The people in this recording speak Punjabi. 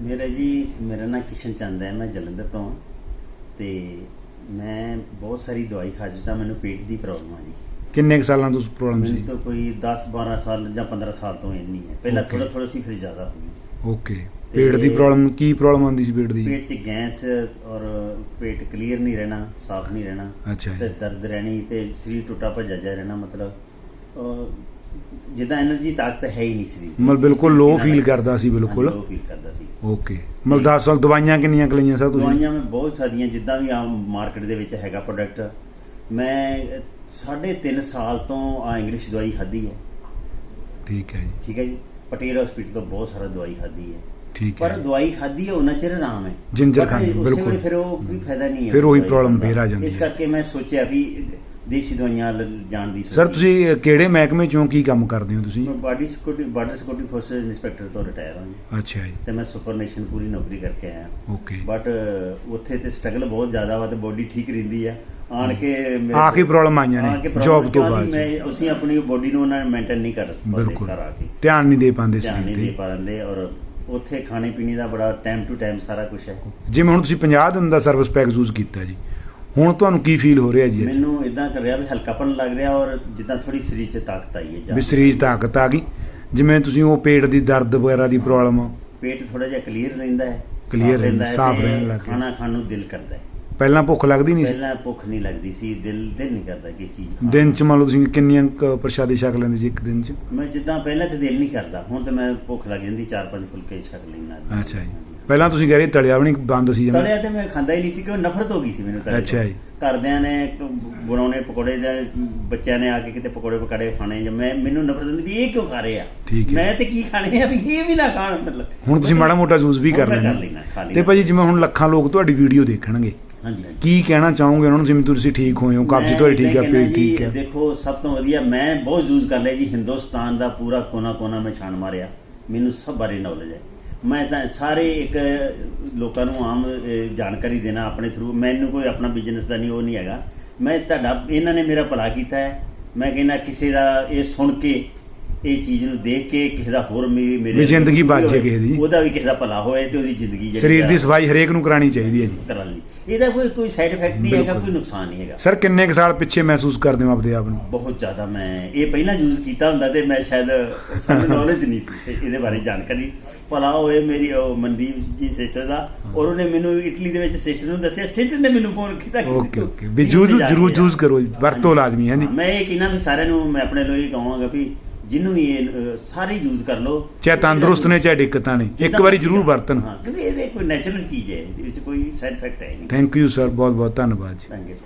ਮੇਰਾ ਜੀ ਮੇਰਾ ਨਾਮ ਕਿਸ਼ਨ ਚੰਦ ਹੈ ਮੈਂ ਜਲੰਧਰ ਤੋਂ ਤੇ ਮੈਂ ਬਹੁਤ ਸਾਰੀ ਦਵਾਈ ਖਾ ਮੈਨੂੰ ਪੇਟ ਦੀ ਪ੍ਰੋਬਲਮ ਆ ਜੀ। ਕਿੰਨੇ ਕੁ ਸਾਲਾਂ ਤੋਂ ਪ੍ਰੋਬਲਮ ਮੈਨੂੰ ਸੀ ਤਾਂ ਕੋਈ 10 12 ਸਾਲ ਜਾਂ 15 ਸਾਲ ਤੋਂ ਇੰਨੀ ਹੈ। ਪਹਿਲਾਂ ਥੋੜਾ ਥੋੜਾ ਸੀ ਫਿਰ ਜ਼ਿਆਦਾ ਹੋ ਗਈ। ਓਕੇ ਪੇਟ ਦੀ ਪ੍ਰੋਬਲਮ ਕੀ ਪ੍ਰੋਬਲਮ ਆਉਂਦੀ ਸੀ ਪੇਟ ਦੀ? ਪੇਟ 'ਚ ਗੈਸ ਔਰ ਪੇਟ ਕਲੀਅਰ ਨਹੀਂ ਰਹਿਣਾ ਸਾਫ਼ ਨਹੀਂ ਰਹਿਣਾ। ਤੇ ਦਰਦ ਰਹਿਣੀ ਤੇ ਸਰੀਰ ਟੁੱਟਾ ਭੱਜਾ ਜਿਹਾ ਰਹਿਣਾ ਮਤਲਬ ਜਿੱਦਾਂ એનર્ਜੀ ਤਾਕਤ ਹੈ ਹੀ ਨਹੀਂ ਸਰੀਰ ਮਤਲਬ ਬਿਲਕੁਲ ਲੋ ਫੀਲ ਕਰਦਾ ਸੀ ਬਿਲਕੁਲ। ਲੋ ਫੀਲ ਕਰਦਾ ਸੀ। ਓਕੇ ਮਤਲਬ 10 ਸਾਲ ਦਵਾਈਆਂ ਕਿੰਨੀਆਂ ਕੁ ਲਈਆਂ ਸਰ ਤੁਸੀਂ? ਦਵਾਈਆਂ ਮੈਂ ਬਹੁਤ ਸਾਰੀਆਂ ਜਿੱਦਾਂ ਵੀ ਆਮ ਮਾਰਕੀਟ ਦੇ ਵਿੱਚ ਹੈਗਾ ਪ੍ਰੋਡਕਟ ਮੈਂ ਅਹ, ਸਾਢੇ ਤਿੰਨ ਸਾਲ ਤੋਂ ਆ ਇੰਗਲਿਸ਼ ਦਵਾਈ ਖਾਧੀ ਹੈ। ਠੀਕ ਹੈ ਜੀ। ਠੀਕ ਹੈ ਜੀ? ਪਟੇਲ ਹਸਪੀਟਲ ਤੋਂ ਬਹੁਤ ਸਾਰਾ ਦਵਾਈ ਖਾਧੀ ਹੈ। ਠੀਕ ਪਰ ਹੈ ਦਵਾਈ ਖਾਧੀ ਹੈ ਉਹਨਾਂ ਚਿਰ ਆਰਾਮ ਹੈ। ਜਿੰਜਰ ਪਰ ਖਾਣੀ, ਬਿਲਕੁਲ। ਫਿਰ ਉਹ ਕੋਈ ਫਾਇਦਾ ਨਹੀਂ ਹੈ ਫਿਰ ਉਹੀ ਦਾ। ਫੇਰ ਆ ਜਾਂਦੀ ਇਸ ਹੈ। ਕਰਕੇ ਮੈਂ ਸੋਚਿਆ ਵੀ ਦੇਸੀ ਦਵਾਈਆਂ ਵੱਲ ਜਾਣ ਦੀ ਸਰ ਤੁਸੀਂ ਕਿਹੜੇ ਮਹਿਕਮੇ ਚੋਂ ਕੀ ਕੰਮ ਕਰਦੇ ਹੋ ਤੁਸੀਂ? Body security border security force inspector ਤੋਂ ਰਿਟਾਇਰ ਹਾਂ ਜੀ। ਅੱਛਾ ਜੀ। ਤੇ ਮੈਂ ਸੁਪਰਨੇਸ਼ਨ ਪੂਰੀ ਨੌਕਰੀ ਕਰਕੇ ਆਇਆ। ਓਕੇ। ਬਟ ਉੱਥੇ ਤੇ ਸਟਰਗਲ ਬਹੁਤ ਜ਼ਿਆਦਾ ਵਾ ਤੇ ਬੋਡੀ ਠੀਕ ਰਹਿੰਦੀ ਆ। ਆਣ ਕੇ ਮੇਰੇ- ਆ ਕੇ ਪ੍ਰੋਬਲਮ ਆਈਆਂ ਆਣ ਕੇ ਨੇ problem ਜੌਬ ਤੋਂ ਬਾਅਦ ਮੈਂ ਅਸੀਂ ਆਪਣੀ ਬੋਡੀ ਨੂੰ ਉਹਨਾਂ ਨੇ ਮੇਨਟੇਨ ਨਹੀਂ ਕਰ ਪਾਉਂਦੇ ਬਿਲਕੁਲ ਘਰ ਆ ਕੇ। ਧਿਆਨ ਨਹੀਂ ਦੇ ਪਾਉਂਦੇ ਧਿਆਨ ਨਹੀਂ ਸਰੀਰ ਦੇ ਤੇ ਪਾਉਂਦੇ ਔਰ ਉੱਥੇ ਖਾਣੇ ਪੀਣੇ ਦਾ ਬੜਾ ਟਾਈਮ ਟੂ ਟਾਈਮ ਸਾਰਾ ਕੁਝ ਹੈ। ਜਿਵੇਂ ਹੁਣ ਤੁਸੀਂ 50 ਦਿਨ ਦਾ ਸਰਵਿਸ ਪੈਕ ਯੂਜ਼ ਕੀਤਾ ਜੀ ਹੁਣ ਤੁਹਾਨੂੰ ਕੀ ਫੀਲ ਹੋ ਰਿਹਾ ਜੀ ਅੱਜ? ਮੈਨੂੰ ਇਦਾਂ ਕਰ ਰਿਹਾ ਵੀ ਹਲਕਾਪਨ ਲੱਗ ਰਿਹਾ ਔਰ ਜਿੱਦਾਂ ਥੋੜੀ ਸਰੀਰ 'ਚ ਤਾਕਤ ਆਈ ਹੈ ਵੀ ਸਰੀਰ 'ਚ ਤਾਕਤ ਆ ਗਈ। ਜਿਵੇਂ ਤੁਸੀਂ ਉਹ ਪੇਟ ਦੀ ਦਰਦ ਵਗੈਰਾ ਦੀ ਪ੍ਰੋਬਲਮ ਪੇਟ ਥੋੜਾ ਜਿਹਾ ਕਲੀਅਰ ਰਹਿੰਦਾ ਹੈ Clear ਸਾਫ਼ ਰਹਿੰਦਾ, ਹੈ ਸਾਫ਼ ਤੇ ਰਹਿਣ ਲੱਗ ਗਿਆ। ਖਾਣਾ ਖਾਣ ਨੂੰ ਦਿਲ ਕਰਦਾ ਹੈ। ਪਹਿਲਾਂ ਭੁੱਖ ਲੱਗਦੀ ਨਹੀਂ ਸੀ ਪਹਿਲਾਂ ਭੁੱਖ ਨਹੀਂ ਲੱਗਦੀ ਸੀ ਦਿਲ ਦਿਲ ਨਹੀਂ ਕਰਦਾ ਕਿਸ ਚੀਜ਼ ਖਾਣ ਦਿਨ। 'ਚ ਮੰਨ ਲਓ ਤੁਸੀਂ ਕਿੰਨੀਆਂ ਕੁ ਪ੍ਰਸ਼ਾਦੇ ਛਕ ਲੈਂਦੇ ਸੀ ਇੱਕ ਦਿਨ 'ਚ ਮੈਂ ਜਿੱਦਾਂ ਪਹਿਲਾਂ ਤੇ ਦਿਲ ਨਹੀਂ ਕਰਦਾ ਹੁਣ ਤੇ ਮੈਂ ਭੁੱਖ ਲੱਗ ਜਾਂਦੀ ਚਾਰ ਪੰਜ ਫੁਲਕੇ ਛਕ ਲੈਣਾ ਅੱਛਾ ਜੀ ਪਹਿਲਾਂ ਤੁਸੀਂ ਕਹਿ ਰਹੇ ਤਲਿਆ ਵੀ ਨਹੀਂ ਬੰਦ ਸੀ ਜਿਵੇਂ ਤਲਿਆ ਤੇ ਮੈਂ ਖਾਂਦਾ ਹੀ ਨਹੀਂ ਸੀ ਕਿ ਨਫ਼ਰਤ ਹੋ ਗਈ ਸੀ ਮੈਨੂੰ ਤਲੇ ਤੋਂ। ਅੱਛਾ ਜੀ। ਘਰਦਿਆਂ ਨੇ ਬਣਾਉਣੇ ਪਕੌੜੇ ਜਾਂ ਬੱਚਿਆਂ ਨੇ ਆ ਕੇ ਕਿਤੇ ਪਕੌੜੇ ਪਕਾੜੇ ਖਾਣੇ ਜਾਂ ਮੈਂ ਮੈਨੂੰ ਨਫ਼ਰਤ ਹੁੰਦੀ ਵੀ ਇਹ ਕਿਉਂ ਖਾ ਰਹੇ ਆ। ਮੈਂ ਤੇ ਕੀ ਖਾਣੇ ਆ ਵੀ ਇਹ ਵੀ ਨਾ ਖਾਣ ਮਤਲਬ ਹੁਣ ਤੁਸੀਂ ਮਾੜਾ ਮੋਟਾ ਯੂਜ਼ ਵੀ ਕਰ। ਲੈਣਾ। ਤੇ ਭਾਜੀ ਜਿਵੇਂ ਹੁਣ ਲੱਖਾਂ ਲੋਕ ਤੁਹਾਡੀ ਵੀਡੀਓ ਦੇਖਣਗੇ ਹਾਂਜੀ ਕੀ ਕਹਿਣਾ ਚਾਹੋਗੇ ਉਹਨਾਂ ਨੂੰ? ਜਿਵੇਂ ਤੁਸੀਂ ਠੀਕ ਹੋਏ ਹੋ ਕਬਜ਼ ਤੁਹਾਡੀ ਠੀਕ ਹੈ ਪੇਟ ਠੀਕ ਹੈ ਦੇਖੋ ਸਭ ਤੋਂ ਵਧੀਆ ਮੈਂ ਬਹੁਤ ਯੂਜ਼ ਕਰ ਲਿਆ ਜੀ ਹਿੰਦੁਸਤਾਨ ਦਾ ਪੂਰਾ ਕੋਨਾ ਕੋਨਾ ਮੈਂ ਛਾਣ ਮਾਰਿਆ। ਮੈਨੂੰ ਸਭ ਬਾਰੇ ਨੌਲੇਜ ਹੈ। ਮੈਂ ਤਾਂ ਸਾਰੇ ਇੱਕ ਲੋਕਾਂ ਨੂੰ ਆਮ ਜਾਣਕਾਰੀ ਦੇਣਾ ਆਪਣੇ ਥਰੂ ਮੈਨੂੰ ਕੋਈ ਆਪਣਾ ਬਿਜ਼ਨਸ ਦਾ ਨਹੀਂ ਉਹ ਨਹੀਂ ਹੈਗਾ। ਮੈਂ ਤੁਹਾਡਾ ਇਹਨਾਂ ਨੇ ਮੇਰਾ ਭਲਾ ਕੀਤਾ ਹੈ। ਮੈਂ ਕਹਿੰਦਾ ਕਿਸੇ ਦਾ ਇਹ ਸੁਣ ਕੇ ਇਹ ਚੀਜ਼ ਨੂੰ ਦੇਖ ਕੇ ਕਿਸੇ ਦਾ ਹੋਰ ਵੀ ਮੇਰੇ ਵੀ ਜ਼ਿੰਦਗੀ ਬਚ ਜਾਏ ਕਿਸੇ ਦੀ। ਉਹਦਾ ਵੀ ਕਿਸੇ ਦਾ ਭਲਾ ਹੋਏ ਤੇ ਉਹਦੀ ਜ਼ਿੰਦਗੀ ਜਿਹੜੀ ਸਰੀਰ ਦੀ ਸਫ਼ਾਈ ਹਰੇਕ ਨੂੰ ਕਰਾਣੀ ਚਾਹੀਦੀ ਹੈ ਜੀ। ਇਹਦਾ ਕੋਈ ਕੋਈ ਸਾਈਡ ਇਫੈਕਟ ਨਹੀਂ ਹੈਗਾ। ਕੋਈ ਨੁਕਸਾਨ ਨਹੀਂ ਹੈਗਾ। ਸਰ ਕਿੰਨੇ ਕੁ ਸਾਲ ਪਿੱਛੇ ਮਹਿਸੂਸ ਕਰਦੇ ਹੋ ਆਪਦੇ ਆਪ ਨੂੰ? ਬਹੁਤ ਜ਼ਿਆਦਾ ਮੈਂ ਇਹ ਪਹਿਲਾਂ ਯੂਜ਼ ਕੀਤਾ ਹੁੰਦਾ ਤੇ ਮੈਂ ਸ਼ਾਇਦ ਸਾਨੂੰ ਨੌਲੇਜ ਨਹੀਂ ਸੀ ਇਹਦੇ ਬਾਰੇ ਜਾਣਕਾਰੀ। ਭਲਾ ਹੋਏ ਮੇਰੀ ਉਹ ਮਨਦੀਪ ਜੀ ਸਿਸਟਰ ਦਾ ਔਰ ਉਹਨੇ ਮੈਨੂੰ ਇਟਲੀ ਦੇ ਵਿੱਚ ਸਿਸਟਰ ਨੂੰ ਦੱਸਿਆ ਸਿਸਟਰ ਨੇ ਮੈਨੂੰ ਫੋਨ ਕੀਤਾ ਕਿ ਓਕੇ ਓਕੇ ਵੀ ਜਾ ਜਰੂਰ। ਯੂਜ਼ ਕਰੋ ਜੀ, ਵਰਤੋਂ ਲਾਜ਼ਮੀ ਹੈ ਜੀ ਹਾਂ, ਮੈਂ ਇਹ ਵੀ ਸਾਰਿਆਂ ਨੂੰ ਮੈਂ ਆਪਣੇ ਲਈ ਕਹਾਂਗਾ ਵੀ ਜਿਹਨੂੰ ਵੀ ਇਹ ਅਹ, ਸਾਰੇ ਯੂਜ਼ ਕਰ ਲਓ। ਚਾਹੇ ਤੰਦਰੁਸਤ ਨੇ ਚਾਹੇ ਦਿੱਕਤਾਂ ਨੇ ਇੱਕ ਜਿੱਦਾਂ ਵਾਰੀ ਜਰੂਰ ਕਰ। ਵਰਤਨ ਹਾਂ ਕਿਉਂਕਿ ਇਹਦੇ ਕੋਈ ਨੈਚੁਰਲ ਚੀਜ਼ ਹੈ ਇਹਦੇ ਵਿੱਚ ਕੋਈ ਸਾਈਡ ਇਫੈਕਟ ਹੈ ਨਹੀਂ। ਥੈਂਕ ਯੂ ਸਰ ਬਹੁਤ ਬਹੁਤ ਧੰਨਵਾਦ ਜੀ। Thank you